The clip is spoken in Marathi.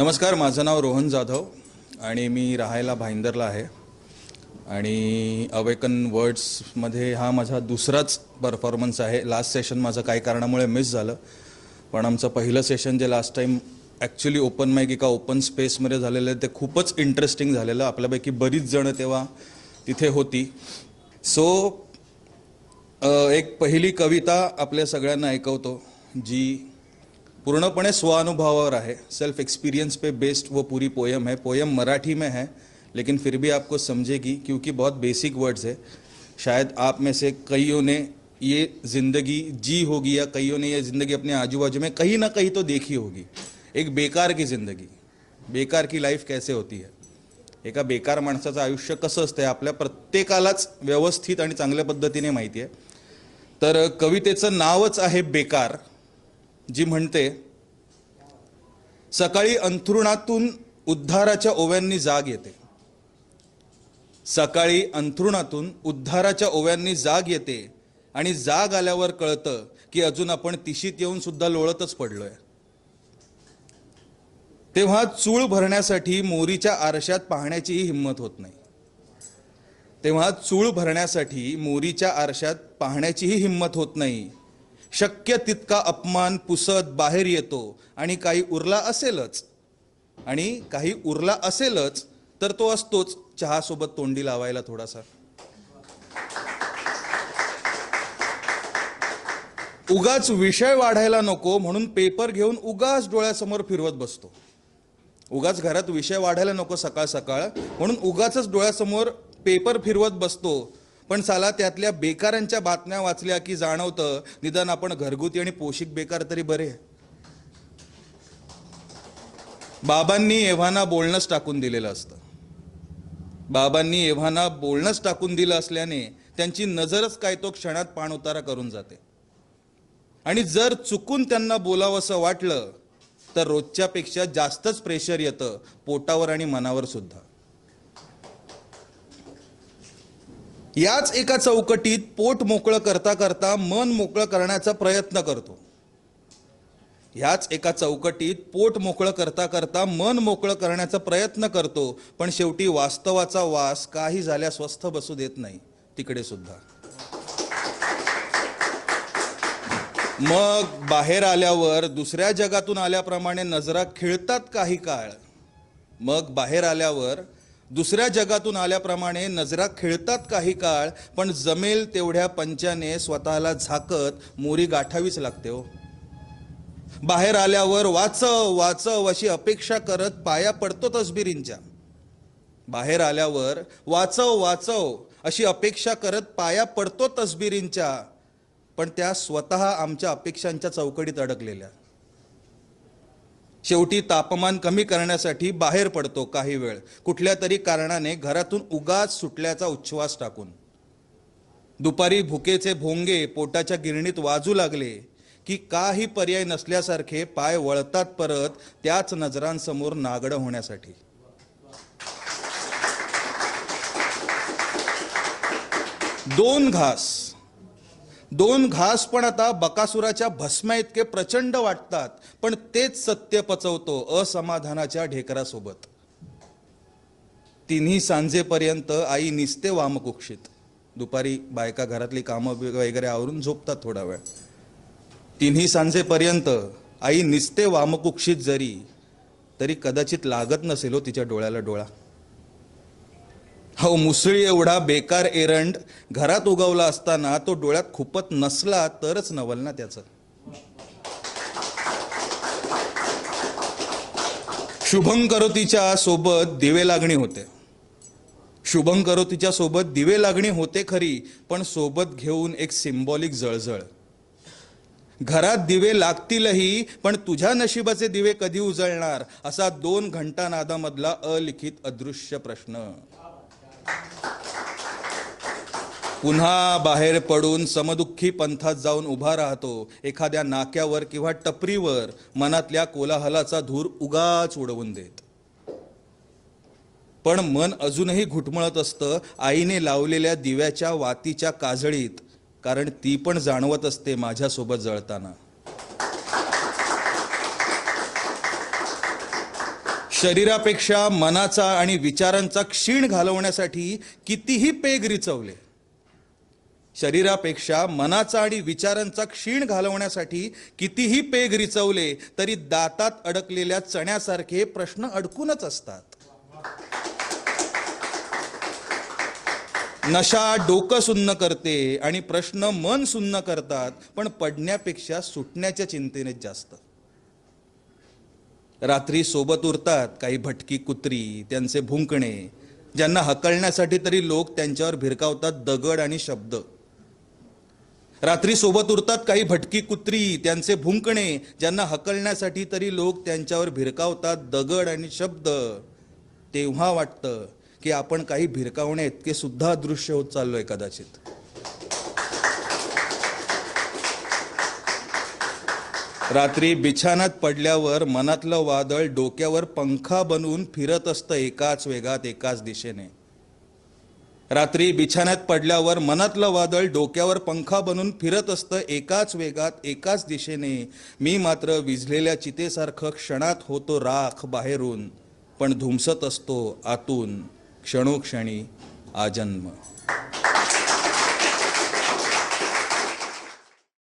नमस्कार माझं नाव रोहन जाधव आणि मी राहायला भाईंदरला आहे. आणि अवेकन वर्ड्समध्ये हा माझा दुसराच परफॉर्मन्स आहे. लास्ट सेशन माझं काही कारणामुळे मिस झालं. पण आमचं पहिलं सेशन जे last time actually open mic एका ओपन स्पेसमध्ये झालेलं आहे ते खूपच इंटरेस्टिंग झालेलं. आपल्यापैकी बरीच जणं तेव्हा तिथे होती. सो एक पहिली कविता आपल्या सगळ्यांना ऐकवतो जी पूर्णपणे स्वानुभवावर है सेल्फ एक्सपीरियंस पे बेस्ड वो पूरी पोयम है। पोयम मराठी में है लेकिन फिर भी आपको समझेगी क्योंकि बहुत बेसिक वर्ड्स है। शायद आप में से कईयों ने ये ज़िंदगी जी होगी या कईयों ने ये ज़िंदगी अपने आजू बाजू में कहीं ना कहीं तो देखी होगी। एक बेकार की ज़िंदगी। बेकार की लाईफ कैसे होती है? एका बेकार माणसाचं आयुष्य कसं असतं आपल्या प्रत्येकालाच व्यवस्थित आणि चांगल्या पद्धतीने माहिती आहे. तर कवितेचं नावच आहे बेकार. जी म्हणते सकाळी अंथरुणातून उद्धाराच्या ओव्यांनी जाग येते. सकाळी अंथरुणातून उद्धाराच्या ओव्यांनी जाग येते आणि जाग आल्यावर कळतं की अजून आपण तिशीत येऊन सुद्धा लोळतच पडलोय. तेव्हा चूळ भरण्यासाठी मोरीच्या आरशात पाहण्याचीही हिंमत होत नाही. तेव्हा चूळ भरण्यासाठी मोरीच्या आरशात पाहण्याचीही हिंमत होत नाही. शक्य तितका अपमान पुसत बाहेर येतो आणि काही उरला असेलच. आणि काही उरला असेलच तर तो असतोच चहासोबत तोंडी लावायला थोडासा. उगाच विषय वाढायला नको म्हणून पेपर घेऊन उगाच डोळ्यासमोर फिरवत बसतो. उगाच घरात विषय वाढायला नको सकाळ सकाळ म्हणून उगाच डोळ्यासमोर पेपर फिरवत बसतो. पण साला त्यातल्या बेकारांच्या बातम्या वाचल्या की जाणवतं निदान आपण घरगुती आणि पोषिक बेकार तरी बरे. आहे. बाबांनी एव्हाना बोलणंच टाकून दिलेलं असतं. बाबांनी एव्हाना बोलणंच टाकून दिलं असल्याने त्यांची नजरच काय तो क्षणात पाण उतारा करून जाते. आणि जर चुकून त्यांना बोलावंसं वाटलं तर रोजच्यापेक्षा जास्तच प्रेशर येतं पोटावर आणि मनावर सुद्धा. याच एका चौकटीत पोट मोकळं करता करता मन मोकळं करण्याचा प्रयत्न करतो. ह्याच एका चौकटीत पोट मोकळं करता करता मन मोकळं करण्याचा प्रयत्न करतो पण शेवटी वास्तवाचा वास काही झाल्या स्वस्थ बसू देत नाही. तिकडे सुद्धा. मग बाहेर आल्यावर दुसऱ्या जगातून आल्याप्रमाणे नजरा खिळतात काही काळ. मग बाहेर आल्यावर दुसऱ्या जगातून आल्याप्रमाणे नजरा खेळतात काही काळ पण जमेल तेवढ्या पंचाने स्वतःला झाकत मोरी गाठावीच लागते हो. बाहेर आल्यावर वाचव वाचव अशी अपेक्षा करत पाया पडतो तसबिरींच्या. बाहेर आल्यावर वाचव वाचव अशी अपेक्षा करत पाया पडतो तसबिरींच्या पण त्या स्वतः आमच्या अपेक्षांच्या चौकडीत अडकलेल्या. शेवटी तापमान कमी करण्यासाठी बाहेर पडतो काही वेळ. कुठल्या तरी कारणाने घरातून उगाच सुटल्याचा उच्छ्वास टाकून. दुपारी भुकेचे भोंगे पोटाच्या गिरणीत वाजू लागले की काही पर्याय नसल्यासारखे पाय वळतात परत त्याच नजरांसमोर नागडं होण्यासाठी. दोन घास. दोन घास पण आता बकासुराच्या भस्म्या इतके प्रचंड वाटतात पण तेच सत्य पचवतो असमाधानाच्या ढेकरासोबत. तिन्ही सांजेपर्यंत आई निसते वामकुक्षित. दुपारी बायका घरातली कामं वगैरे आवरून झोपतात थोडा वेळ. तिन्ही सांजेपर्यंत आई निसते वामकुक्षित जरी तरी कदाचित लागत नसेल हो तिच्या डोळ्याला डोळा. हो मुसळी एवढा बेकार एरंड घरात उगवला असताना तो डोळ्यात खुपत नसला तरच नवल ना त्याचं. शुभंकरोतीच्या सोबत दिवे लागणी होते. शुभंकरोतीच्या सोबत दिवे लागणी होते खरी पण सोबत घेऊन एक सिम्बॉलिक जळजळ. घरात दिवे लागतीलही पण तुझ्या नशिबाचे दिवे कधी उजळणार? असा दोन घंटा नादामधला अलिखित अदृश्य प्रश्न. पुन्हा बाहेर पडून समदुःखी पंथात जाऊन उभा राहतो. एखाद्या नाक्यावर किंवा टपरीवर मनातल्या कोलाहलाचा धूर उगाच उडवून देत. पण मन अजूनही घुटमळत असतं आईने लावलेल्या दिव्याच्या वातीच्या काजळीत कारण ती पण जाणवत असते माझ्यासोबत जळताना. शरीरापेक्षा मनाचा आणि विचारांचा क्षीण घालवण्यासाठी कितीही पेग रिचवले शरीरापेक्षा मनाचा आणि विचारांचा क्षीण घालवण्यासाठी कितीही पेग रिचवले तरी दातात अडकलेल्या चण्यासारखे प्रश्न अडकूनच असतात. नशा डोकं सुन्न करते आणि प्रश्न मन सुन्न करतात पण पडण्यापेक्षा सुटण्याच्या चिंतेनेच जास्त. रात्री सोबत उरतात काही भटकी कुत्री त्यांचे भुंकणे ज्यांना हकलण्यासाठी तरी लोक त्यांच्यावर भिरकावतात दगड आणि शब्द. रात्री सोबत उरतात काही भटकी कुत्री त्यांचे भुंकणे ज्यांना हकलण्यासाठी तरी लोक त्यांच्यावर भिरकावतात दगड आणि शब्द. तेव्हा वाटतं की आपण काही भिरकावणे इतके सुद्धा अदृश्य होत चाललोय कदाचित. रात्री बिछानात पडल्यावर मनातलं वादळ डोक्यावर पंखा बनवून फिरत असतं एकाच वेगात एकाच दिशेने. रात्री बिछाण्यात पडल्यावर मनातलं वादळ डोक्यावर पंखा बनून फिरत असतं एकाच वेगात एकाच दिशेने. मी मात्र विझलेल्या चितेसारखं क्षणात होतो राख बाहेरून पण धुमसत असतो आतून. क्षणोक्षणी आजन्म.